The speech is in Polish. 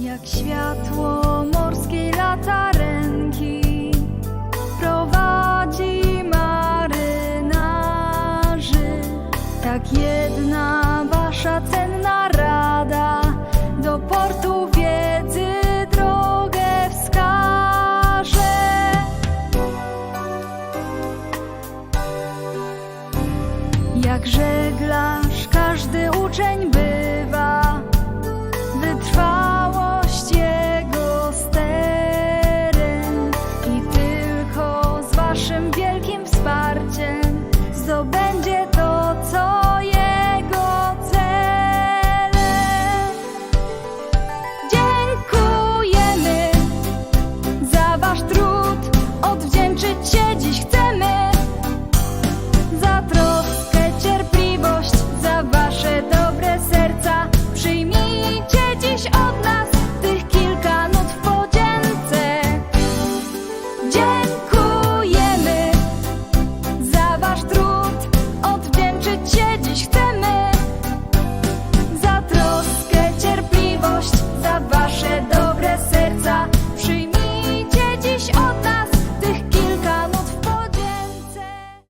Jak światło morskiej latarenki prowadzi marynarzy, tak jedna wasza cenna rada do portu wiedzy drogę wskaże. Jak żeglarz każdy uczeń bywa, Just.